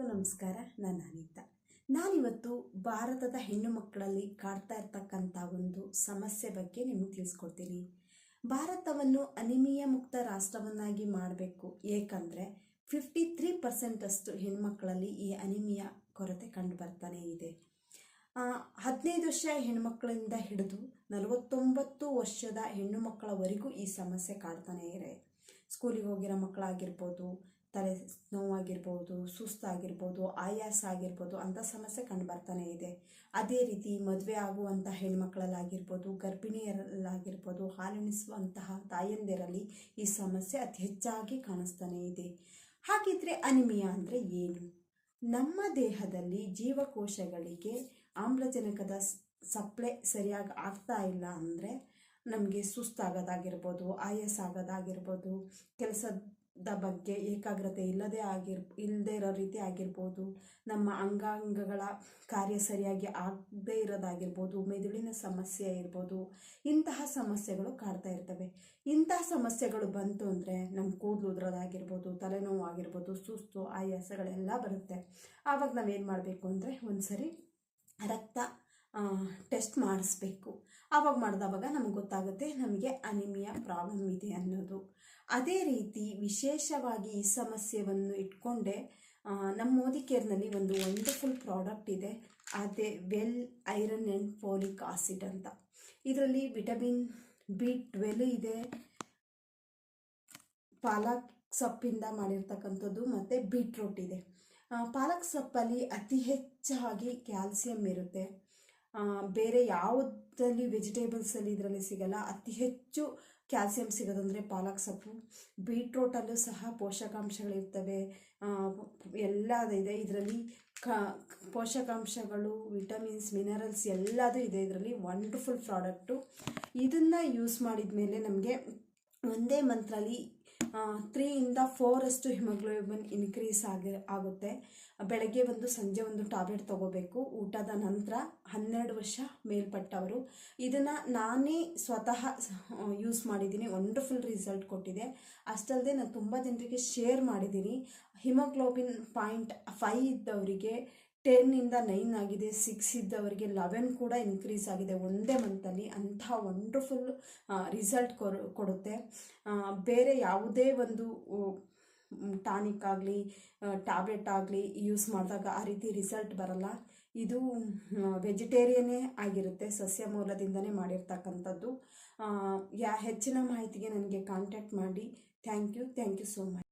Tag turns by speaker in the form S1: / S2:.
S1: ಎಲ್ಲರಿಗೂ ನಮಸ್ಕಾರ. ನಾನು ಅನಿತಾ. ನಾನಿವತ್ತು ಭಾರತದ ಹೆಣ್ಣು ಮಕ್ಕಳಲ್ಲಿ ಕಾಡ್ತಾ ಇರ್ತಕ್ಕಂಥ ಒಂದು ಸಮಸ್ಯೆ ಬಗ್ಗೆ ನಿಮಗೆ ತಿಳಿಸ್ಕೊಡ್ತೀನಿ. ಭಾರತವನ್ನು ಅನಿಮಿಯ ಮುಕ್ತ ರಾಷ್ಟ್ರವನ್ನಾಗಿ ಮಾಡಬೇಕು. ಏಕೆಂದರೆ ಫಿಫ್ಟಿ ತ್ರೀ ಪರ್ಸೆಂಟಷ್ಟು ಹೆಣ್ಮಕ್ಕಳಲ್ಲಿ ಈ ಅನಿಮಿಯ ಕೊರತೆ ಕಂಡು ಬರ್ತಾನೆ ಇದೆ. ಹದಿನೈದು ವರ್ಷ ಹೆಣ್ಮಕ್ಕಳಿಂದ ಹಿಡಿದು ನಲವತ್ತೊಂಬತ್ತು ವರ್ಷದ ಹೆಣ್ಣು ಮಕ್ಕಳವರೆಗೂ ಈ ಸಮಸ್ಯೆ ಕಾಡ್ತಾನೆ ಇದೆ. ಸ್ಕೂಲಿಗೆ ಹೋಗಿರೋ ಮಕ್ಕಳಾಗಿರ್ಬೋದು ತಲೆ ನೋವಾಗಿರ್ಬೋದು, ಸುಸ್ತಾಗಿರ್ಬೋದು ಆಯಾಸ ಆಗಿರ್ಬೋದು ಅಂಥ ಸಮಸ್ಯೆ ಕಂಡು ಬರ್ತಾನೆ ಇದೆ. ಅದೇ ರೀತಿ ಮದುವೆ ಆಗುವಂಥ ಹೆಣ್ಮಕ್ಳಲ್ಲಾಗಿರ್ಬೋದು, ಗರ್ಭಿಣಿಯರಲ್ಲಾಗಿರ್ಬೋದು ಹಾಲೆಣಿಸುವಂತಹ ತಾಯಂದಿರಲ್ಲಿ ಈ ಸಮಸ್ಯೆ ಅತಿ ಹೆಚ್ಚಾಗಿ ಕಾಣಿಸ್ತಾನೆ ಇದೆ. ಹಾಗಿದ್ರೆ ಅನಿಮಿಯಾ ಅಂದರೆ ಏನು? ನಮ್ಮ ದೇಹದಲ್ಲಿ ಜೀವಕೋಶಗಳಿಗೆ ಆಮ್ಲಜನಕದ ಸಪ್ಲೈ ಸರಿಯಾಗಿ ಆಗ್ತಾ ಇಲ್ಲ ಅಂದರೆ ನಮಗೆ ಸುಸ್ತಾಗೋದಾಗಿರ್ಬೋದು ಆಯಾಸ ಆಗೋದಾಗಿರ್ಬೋದು ಕೆಲಸದ ಬಗ್ಗೆ ಏಕಾಗ್ರತೆ ಇಲ್ಲದೆ ಆಗಿರ್ ಇಲ್ಲದೆ ಇರೋ ರೀತಿ ಆಗಿರ್ಬೋದು. ನಮ್ಮ ಅಂಗಾಂಗಗಳ ಕಾರ್ಯ ಸರಿಯಾಗಿ ಆಗದೇ ಇರೋದಾಗಿರ್ಬೋದು. ಮೆದುಳಿನ ಸಮಸ್ಯೆ ಇರ್ಬೋದು ಇಂತಹ ಸಮಸ್ಯೆಗಳು ಕಾಡ್ತಾ ಇರ್ತವೆ. ಇಂತಹ ಸಮಸ್ಯೆಗಳು ಬಂತು ಅಂದರೆ ನಮ್ಮ ಕೂದಲು ಉದ್ರೋದಾಗಿರ್ಬೋದು, ತಲೆನೋವು ಆಗಿರ್ಬೋದು, ಸುಸ್ತು ಆಯಾಸಗಳೆಲ್ಲ ಬರುತ್ತೆ. ಆವಾಗ ನಾವೇನು ಮಾಡಬೇಕು ಅಂದರೆ ಒಂದು ಸರಿ ರಕ್ತ ಟೆಸ್ಟ್ ಮಾಡಿಸ್ಬೇಕು. ಆವಾಗ ಮಾಡಿದವಾಗ ನಮ್ಗೆ ಗೊತ್ತಾಗುತ್ತೆ ನಮಗೆ ಅನಿಮಿಯಾ ಪ್ರಾಬ್ಲಮ್ ಇದೆ ಅನ್ನೋದು. ಅದೇ ರೀತಿ ವಿಶೇಷವಾಗಿ ಈ ಸಮಸ್ಯೆಯನ್ನು ಇಟ್ಕೊಂಡೆ ನಮ್ಮ ಮೋದಿ ಕೇರ್ನಲ್ಲಿ ಒಂದು ವಂಡರ್ಫುಲ್ ಪ್ರಾಡಕ್ಟ್ ಇದೆ. ಅದೇ well iron and folic acid ಅಂತ. ಇದರಲ್ಲಿ ವಿಟಮಿನ್ ಬಿ ಟ್ವೆಲ್ ಇದೆ. ಪಾಲಕ್ ಸೊಪ್ಪಿಂದ ಮಾಡಿರ್ತಕ್ಕಂಥದ್ದು ಮತ್ತು ಬೀಟ್ರೂಟ್ ಇದೆ. ಪಾಲಕ್ ಸೊಪ್ಪಲ್ಲಿ ಅತಿ ಹೆಚ್ಚಾಗಿ ಕ್ಯಾಲ್ಸಿಯಂ ಇರುತ್ತೆ. ಬೇರೆ ಯಾವುದಲ್ಲಿ ವೆಜಿಟೇಬಲ್ಸಲ್ಲಿ ಇದರಲ್ಲಿ ಸಿಗಲ್ಲ. ಅತಿ ಹೆಚ್ಚು ಕ್ಯಾಲ್ಸಿಯಂ ಸಿಗೋದಂದರೆ ಪಾಲಕ್ ಸೊಪ್ಪು. ಬೀಟ್ರೂಟಲ್ಲೂ ಸಹ ಪೋಷಕಾಂಶಗಳಿರ್ತವೆ. ಎಲ್ಲ ಇದೆ. ಇದರಲ್ಲಿ ಕ, ಪೋಷಕಾಂಶಗಳು, ವಿಟಮಿನ್ಸ್, ಮಿನರಲ್ಸ್ ಎಲ್ಲದೂ ಇದೆ ಇದರಲ್ಲಿ. Wonderful product. ಇದನ್ನು ಯೂಸ್ ಮಾಡಿದ ಮೇಲೆ ನಮಗೆ ಒಂದೇ ಮಂತ್ರಲ್ಲಿ ತ್ರೀಯಿಂದ ಅಷ್ಟು ಹಿಮೋಗ್ಲೋಬಿನ್ ಇನ್ಕ್ರೀಸ್ ಆಗಿ, ಆಗುತ್ತೆ. ಬೆಳಗ್ಗೆ ಒಂದು, ಸಂಜೆ ಒಂದು ಟ್ಯಾಬ್ಲೆಟ್ ತಗೋಬೇಕು. ಊಟದ ನಂತರ ಹನ್ನೆರಡು ವರ್ಷ ಮೇಲ್ಪಟ್ಟವರು. ಇದನ್ನು ನಾನೇ ಸ್ವತಃ ಯೂಸ್ ಮಾಡಿದ್ದೀನಿ. ವಂಡರ್ಫುಲ್ ರಿಸಲ್ಟ್ ಕೊಟ್ಟಿದೆ. ಅಷ್ಟಲ್ಲದೆ ನಾನು ತುಂಬ ಜನರಿಗೆ ಶೇರ್ ಮಾಡಿದ್ದೀನಿ. ಹಿಮೋಗ್ಲೋಬಿನ್ ಪಾಯಿಂಟ್ ಫೈ ಇದ್ದವರಿಗೆ ಟೆನ್ನಿಂದ ನೈನ್ ಆಗಿದೆ ಸಿಕ್ಸ್ ಇದ್ದವರಿಗೆ ಲೆವೆನ್ ಕೂಡ ಇನ್ಕ್ರೀಸ್ ಆಗಿದೆ. ಒಂದೇ ಮಂತಲ್ಲಿ ಅಂಥ ವಂಡರ್ಫುಲ್ ರಿಸಲ್ಟ್ ಕೊಡುತ್ತೆ. ಬೇರೆ ಯಾವುದೇ ಒಂದು ಟಾನಿಕ್ ಆಗಲಿ ಟ್ಯಾಬ್ಲೆಟ್ ಆಗಲಿ ಯೂಸ್ ಮಾಡಿದಾಗ ಆ ರೀತಿ ರಿಸಲ್ಟ್ ಬರಲ್ಲ. ಇದು ವೆಜಿಟೇರಿಯನ್ನೇ ಆಗಿರುತ್ತೆ, ಸಸ್ಯ ಮೂಲದಿಂದನೇ ಮಾಡಿರ್ತಕ್ಕಂಥದ್ದು. ಯಾ, ಹೆಚ್ಚಿನ ಮಾಹಿತಿಗೆ ನನಗೆ ಕಾಂಟ್ಯಾಕ್ಟ್ ಮಾಡಿ. Thank you thank you so much